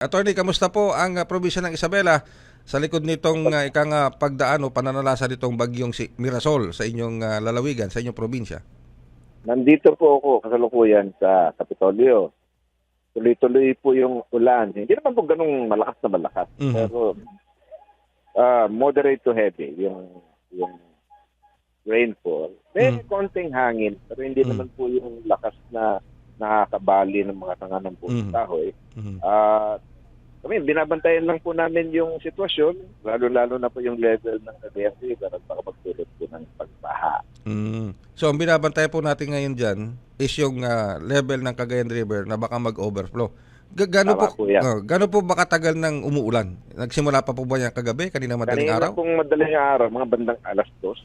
Attorney, kamusta po ang uh, probinsya ng Isabela sa likod nitong uh, ikang uh, pagdaan o pananalasa nitong bagyong si Mirasol sa inyong uh, lalawigan, sa inyong probinsya? Nandito po ako kasalukuyan sa Kapitolyo. Tuloy-tuloy po yung ulan. Hindi naman po ganung malakas na malakas. Mhm. Pero ah, moderate to heavy yung yung rainfall. May Mhm. konting hangin pero hindi Mhm. naman po yung lakas na nakakabali ng mga tanganan po Mhm. ng kahoy. Mhm. Ah, kami, binabantayan lang po namin yung sitwasyon, lalo-lalo na po yung level ng at baka magdulot po ng pagbaha. Mm. So, ang binabantay po natin ngayon dyan is yung uh, level ng Cagayan River na baka mag-overflow. Ga- Gano Tama po, po oh, gano po ba katagal ng umuulan? Nagsimula pa po ba yan kagabi? Kanina madaling Kanina araw? pong madaling araw, mga bandang alas dos.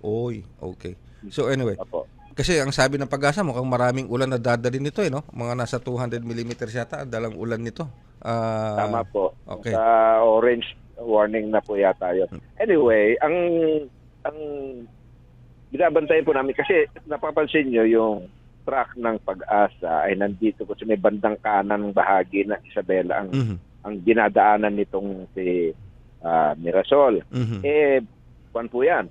Oy, okay. So anyway, Apo. kasi ang sabi ng pag-asa mukhang maraming ulan na dadali nito eh, no? Mga nasa 200 mm yata ang dalang ulan nito. Ah, Tama po. okay. Sa orange warning na po yata yun. Anyway, ang ang binabantayan po namin kasi napapansin nyo yung track ng pag-asa ay nandito po sa may bandang kanan bahagi ng Isabela ang Mhm. ang dinadaanan nitong si ah, Mirasol. Mhm. Eh, kuan po yan.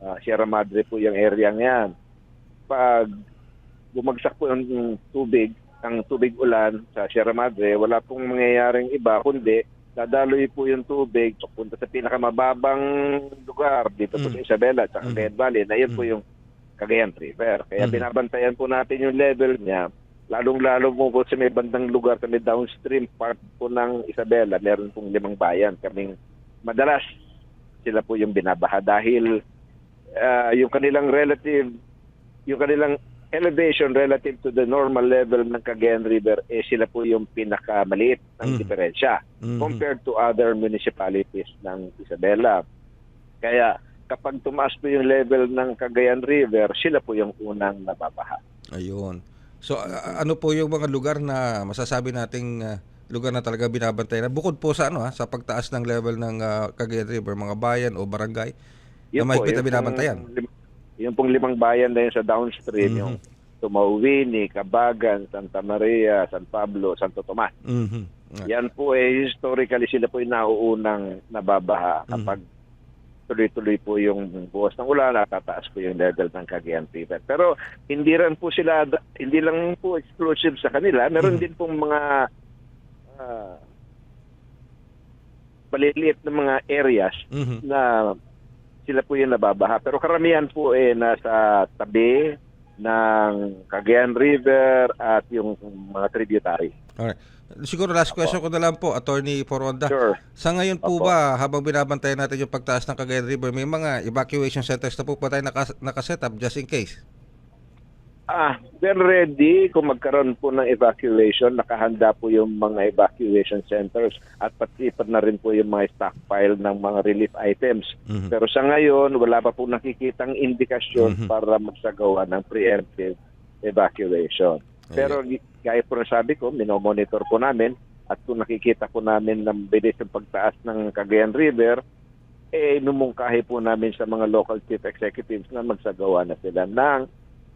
Ah, Sierra Madre po yung area yan. Pag bumagsak po yung tubig, ang tubig ulan sa Sierra Madre, wala pong mangyayaring iba, kundi dadaloy po yung tubig papunta sa pinakamababang lugar dito po Mm. sa Isabela at sa Mm. Cagayan Valley na yun po Mm. yung Cagayan River. Kaya Mm. binabantayan po natin yung level niya lalong-lalo po po sa may bandang lugar kami downstream part po ng Isabela, meron pong limang bayan kaming madalas sila po yung binabaha dahil ah, yung kanilang relative yung kanilang elevation relative to the normal level ng Cagayan River eh sila po yung pinakamaliit ng Mhm. diferensya Mhm. compared to other municipalities ng Isabela. Kaya kapag tumaas po yung level ng Cagayan River, sila po yung unang nababaha. Ayun. So a- ano po yung mga lugar na masasabi nating ah, lugar na talaga binabantayan? Bukod po sa ano ha, sa pagtaas ng level ng ah, Cagayan River, mga bayan o barangay na mahigpit na yung binabantayan. Yung pong limang bayan na yun sa downstream, Mhm. yung Tumauwini, Cabagan, Santa Maria, San Pablo, Santo Tomas. Mhm. Ah, Yan po eh, historically sila po yung nauunang nababaha Mhm. kapag tuloy-tuloy po yung buwas ng ulan at tataas po yung level ng Cagayan River. Pero hindi rin po sila, hindi lang po exclusive sa kanila. Meron Mhm. din pong mga ah, maliliit na mga areas mhm. na sila po yung nababaha. Pero karamihan po eh nasa tabi ng Cagayan River at yung mga tributary. Alright. Siguro last question ko na lang po, Attorney Foronda. Sure. Sa ngayon po Opo. ba, habang binabantayan natin yung pagtaas ng Cagayan River, may mga evacuation centers na po ba tayo naka, nakaset up just in case? Ah, we're ready kung magkaroon po ng evacuation. Nakahanda po yung mga evacuation centers at pati pa na rin po yung mga stockpile ng mga relief items. Mhm. Pero sa ngayon, wala pa po nakikitang indikasyon Mhm. para magsagawa ng preemptive evacuation. Pero gi- gaya po na sabi ko, minomonitor po namin at kung nakikita po namin ng bilis ng pagtaas ng Cagayan River, eh numungkahi po namin sa mga local chief executives na magsagawa na sila ng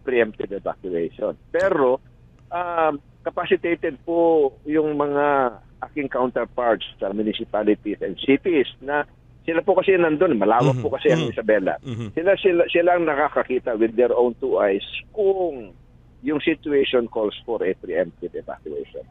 preemptive evacuation. Pero um, capacitated po yung mga aking counterparts sa municipalities and cities na sila po kasi nandun, malawak Mhm. po kasi ang Mhm. Isabela Mhm. sila sila sila ang nakakakita with their own two eyes kung yung situation calls for a preemptive evacuation.